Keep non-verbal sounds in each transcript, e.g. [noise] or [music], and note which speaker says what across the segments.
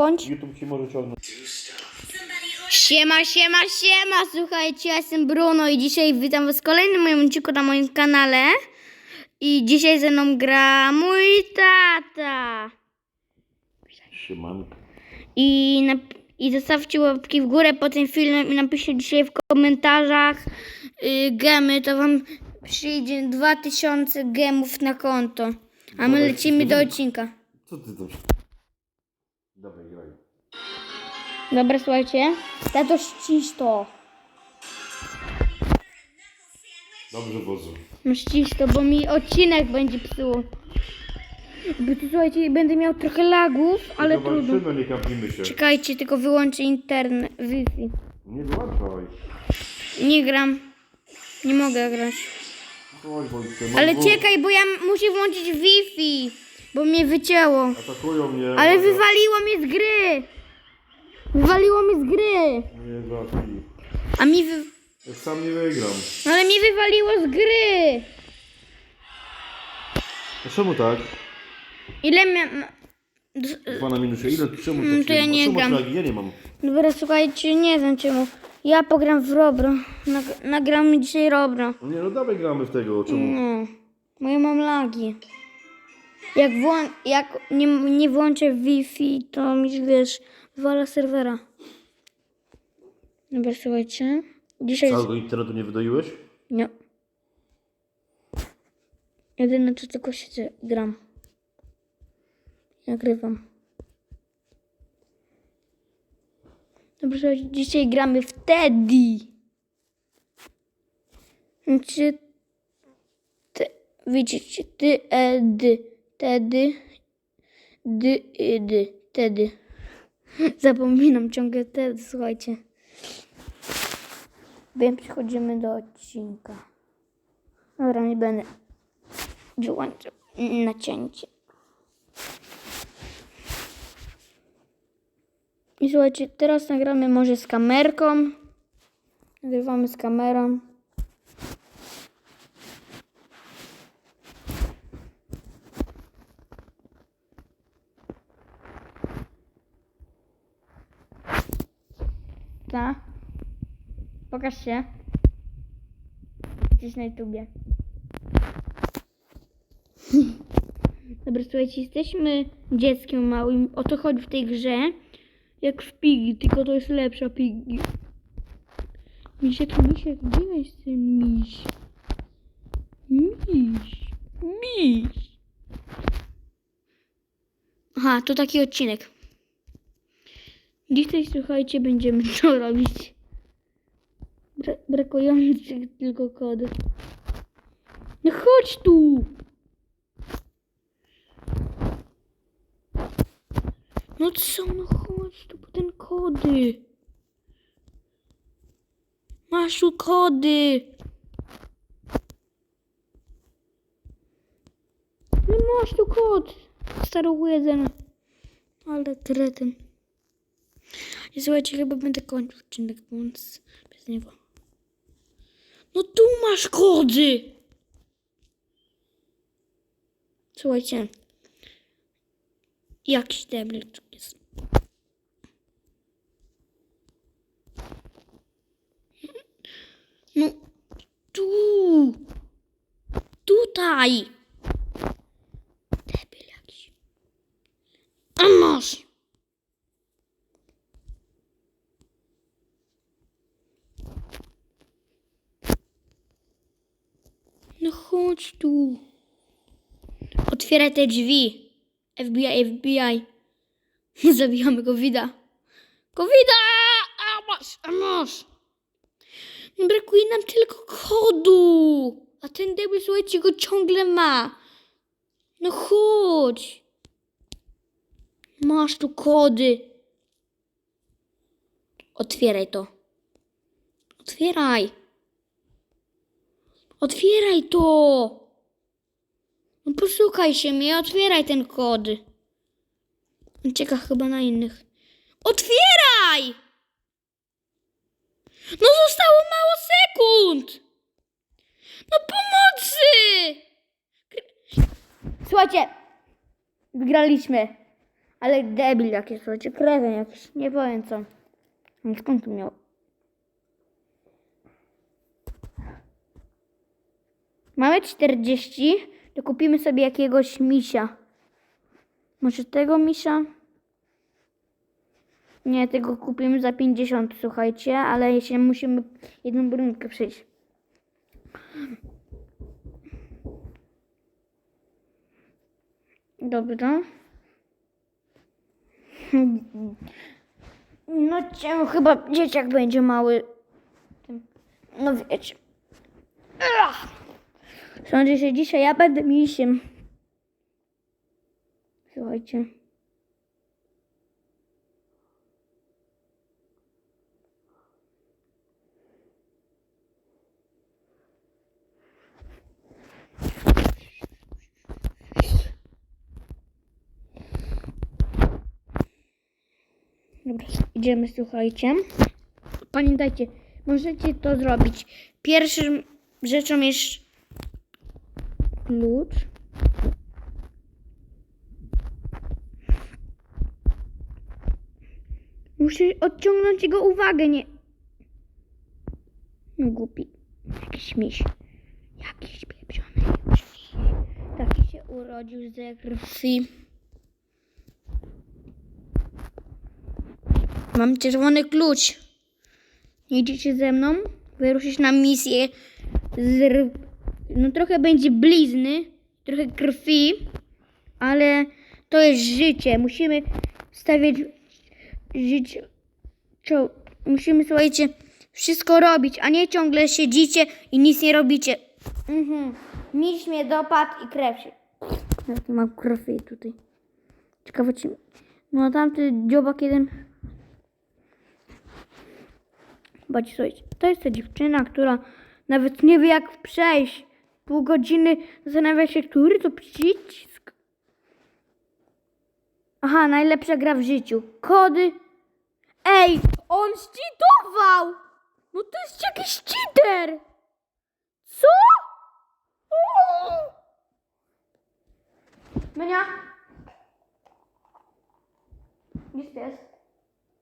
Speaker 1: bądź.
Speaker 2: YouTube ci może ciągnąć.
Speaker 1: Siema, siema, siema, słuchajcie, ja jestem Bruno i dzisiaj witam was w kolejnym moim odcinku na moim kanale. I dzisiaj ze mną gra mój tata.
Speaker 2: Siemanko.
Speaker 1: I, I zostawcie łapki w górę po tym filmem i napiszcie dzisiaj w komentarzach y, gemy, to wam przyjdzie 2000 gemów na konto. A my lecimy do odcinka.
Speaker 2: Co ty tam?
Speaker 1: Dobra, słuchajcie. Tato, ścisz to.
Speaker 2: Dobrze, Bozu.
Speaker 1: No ścisz to, bo mi odcinek będzie psuł. Bo tu, słuchajcie, będę miał trochę lagów, ale
Speaker 2: Tylko
Speaker 1: trudno.
Speaker 2: walczymy, nie się.
Speaker 1: Czekajcie, tylko wyłączę internet, Wi-Fi.
Speaker 2: Nie wyłączaj.
Speaker 1: Nie gram. Nie mogę grać.
Speaker 2: Chodź, mam
Speaker 1: Ale
Speaker 2: dwóch.
Speaker 1: czekaj, bo ja muszę włączyć Wi-Fi, bo mnie wycięło.
Speaker 2: Atakują mnie.
Speaker 1: Ale wywaliło mnie z gry. Wywaliło mnie z gry.
Speaker 2: Nie trafi.
Speaker 1: A mi wy...
Speaker 2: Ja sam nie wygram.
Speaker 1: No ale mi wywaliło z gry.
Speaker 2: A czemu tak?
Speaker 1: Ile miałem...
Speaker 2: Dwa na minusie. Ile? Czemu
Speaker 1: Mm,
Speaker 2: tak
Speaker 1: to ja nie
Speaker 2: czemu
Speaker 1: gram.
Speaker 2: Ja nie mam.
Speaker 1: Dobra, słuchajcie, nie wiem czemu. Ja pogram w Robro. Nag- nagram mi dzisiaj Robro.
Speaker 2: No nie, no dawaj gramy w tego. Czemu?
Speaker 1: No, bo ja mam lagi. Jak, włą- jak nie, nie włączę Wi-Fi, to mi, wiesz, wywala serwera. Dobra, słuchajcie. Dzisiaj...
Speaker 2: Całego internetu nie wydoiłeś?
Speaker 1: Nie. Jedyne co tylko siedzę, gram. Nagrywam. Dobrze, słuchajcie, dzisiaj gramy w Teddy. Znaczy, te, widzicie, ty, e, dy, Teddy, dy, y, dy, Teddy. [laughs] Zapominam ciągle Teddy, słuchajcie. Wiem, przechodzimy do odcinka. Dobra, nie będę wyłączał nacięcie. I słuchajcie, teraz nagramy może z kamerką. Nagrywamy z kamerą. Tak. Pokaż się. Jesteś na YouTubie. [laughs] Dobra, słuchajcie, jesteśmy dzieckiem małym. O to chodzi w tej grze. Jak w Piggy, tylko to jest lepsza Piggy. Misiek, misiek, gdzie jest ten miś? Miś, miś. Aha, to taki odcinek. Dzisiaj, słuchajcie, będziemy to [laughs] robić. Bra brakujący tylko kody. No chodź tu! No co, no chodź tu po ten kody. Masz tu kody. No masz tu kod. Starołyden. Ale kretyn. I słuchajcie, chyba będę kończył odcinek, więc bez niego. No tu masz kody! Słuchajcie. Jakiś debilczek jest. No, tu. Tutaj. Debil jakiś. A masz. No chodź tu. Otwieraj te drzwi. FBI, FBI. [laughs] Zabijamy Covida. Covida! A masz, a masz. Brakuje nam tylko kodu. A ten debil, słuchajcie, go ciągle ma. No chodź. Masz tu kody. Otwieraj to. Otwieraj. Otwieraj to. No posłuchaj się mnie, otwieraj ten kod. On czeka chyba na innych. Otwieraj! No zostało mało sekund! No pomocy! Słuchajcie, wygraliśmy. Ale debil jakiś, słuchajcie, krewien jakiś, nie powiem co. Skąd tu miał? Mamy 40, to kupimy sobie jakiegoś misia. Może tego misia? Nie, tego kupimy za 50, słuchajcie, ale jeszcze musimy jedną brunkę przejść. Dobra. No cię chyba dzieciak będzie mały. No wiecie. Ach. Sądzę, że dzisiaj ja będę misiem. Słuchajcie. Dobra, idziemy, słuchajcie. Pamiętajcie, możecie to zrobić. Pierwszą rzeczą jest klucz. Muszę odciągnąć jego uwagę, nie... No głupi. Jakiś miś. Jakiś pieprzony. Taki się urodził ze krwi. Mam czerwony klucz. Idziecie ze mną? Wyruszyć na misję. Z... No trochę będzie blizny, trochę krwi, ale to jest życie. Musimy stawiać życie. Musimy, słuchajcie, wszystko robić, a nie ciągle siedzicie i nic nie robicie. Mhm. Miś mnie dopadł i krew się. Jaki mam krwi tutaj. Ciekawe czy... No tamty dziobak jeden... Zobaczcie, słuchajcie, to jest ta dziewczyna, która nawet nie wie jak przejść. Pół godziny zastanawia się, który to przycisk. Aha, najlepsza gra w życiu. Kody. Ej, on cheatował! No to jest jakiś cheater! Co? Menia? Gdzie to jest?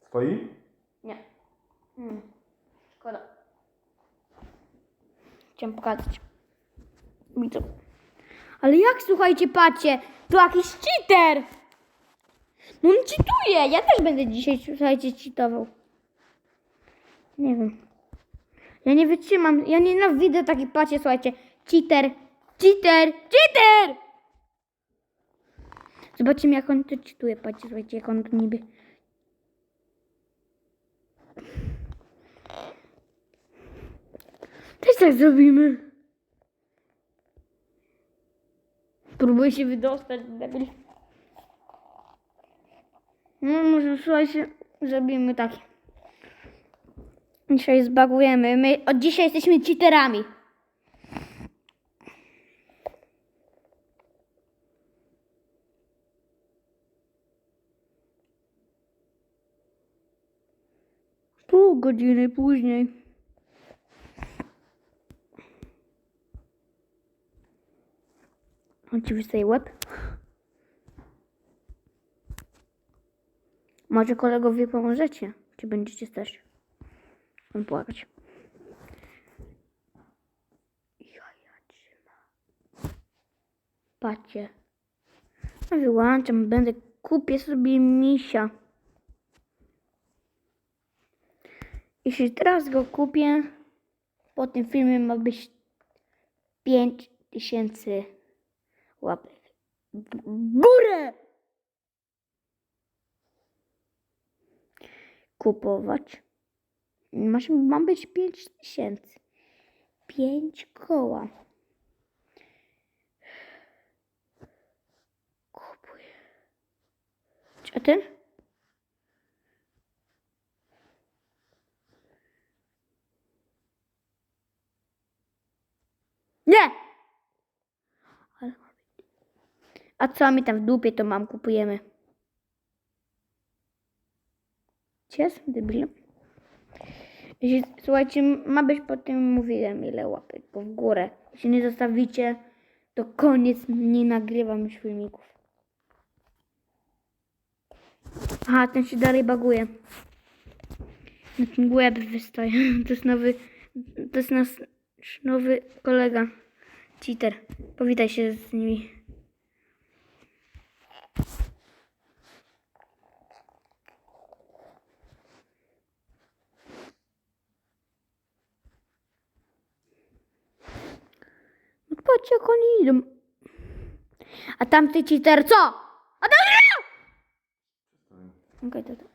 Speaker 2: Twoi?
Speaker 1: Nie. Hmm. Szkoda. Chciałem pokazać. Widzę. Ale jak słuchajcie, patrzcie, to jakiś cheater! No on cheatuje! Ja też będę dzisiaj, słuchajcie, cheatował. Nie wiem. Ja nie wytrzymam. Ja nienawidzę takich, patrzcie, słuchajcie. Cheater! Cheater! Cheater! Zobaczymy, jak on to cheatuje. Patrzcie, słuchajcie, jak on to niby... Też tak zrobimy. Próbuję się wydostać, debil. No może słuchajcie, zrobimy tak. Dzisiaj zbagujemy. My od dzisiaj jesteśmy cheaterami. Pół godziny później. On ci wystaje łeb? Może kolegowie pomożecie? Czy będziecie też? On płakać. Jaja trzyma. Patrzcie. No wyłączam, będę kupię sobie misia. Jeśli teraz go kupię, po tym filmie ma być 5000 łapek w górę. Kupować. Masz, ma być 5 tysięcy. 5 koła. Kupuję. A ten? Nie! Ale ma być. A co mi tam w dupie to mam kupujemy? Gdzie jestem słuchajcie, ma być po tym mówiłem ile łapek, w górę. Jeśli nie zostawicie, to koniec, nie nagrywam już filmików. Aha, ten się dalej baguje. Na tym łeb wystaje. [laughs] To jest nowy, to jest nasz nowy kolega. Cheater. Powitaj się z nimi. Patrzcie jak oni idą. A tamty cheater co? A tamty... Okej, to, to.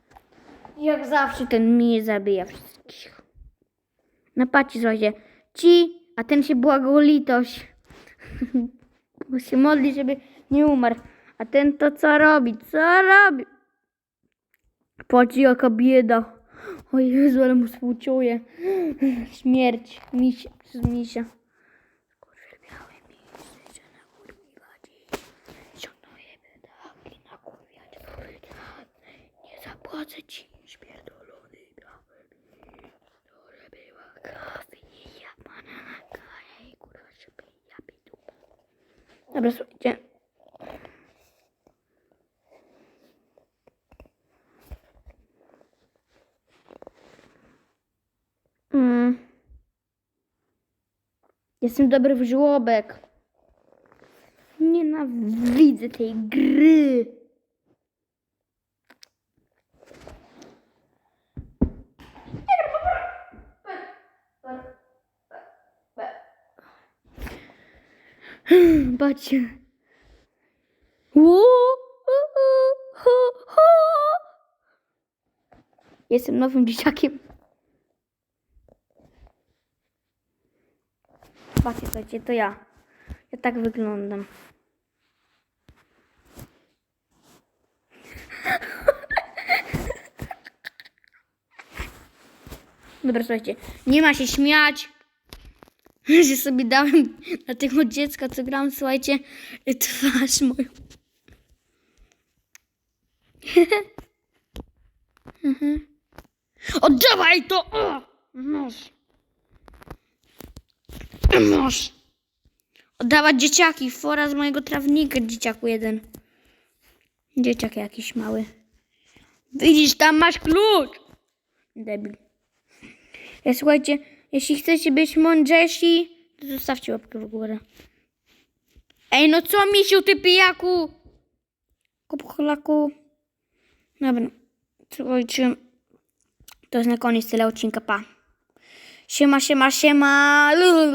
Speaker 1: Jak zawsze ten mnie zabija wszystkich. No patrzcie, słuchajcie. Ci, a ten się błagał litość. [laughs] Bo się modli, żeby nie umarł. A ten to co robi? Co robi? Patrzcie jaka bieda. O Jezu, ale mu współczuję. Śmierć. Misia. Misia. Nie zapłacę ci, śpierdolony kafija, pana na i kurwa, żeby ja. Dobra, słuchajcie. Mm. Jestem dobry w żłobek. Nienawidzę tej gry. Ho. Jestem nowym dzieciakiem. Patrzcie, słuchajcie, to ja. Ja tak wyglądam. Dobra, słuchajcie, nie ma się śmiać. [laughs] Że sobie dałem na tego dziecka, co gram, słuchajcie, twarz moją. Mhm. [laughs] Oddawaj to! O! Masz. Masz. Oddawać dzieciaki. Fora z mojego trawnika, dzieciaku jeden. Dzieciak jakiś mały. Widzisz, tam masz klucz. Debil. Ja, słuchajcie, jeśli chcecie być mądrzejsi, to zostawcie łapkę w górę. Ej, no co misiu, ty pijaku? Kupcholaku. Dobra. Słuchajcie, to jest na koniec tyle odcinka, pa. Siema, siema, siema.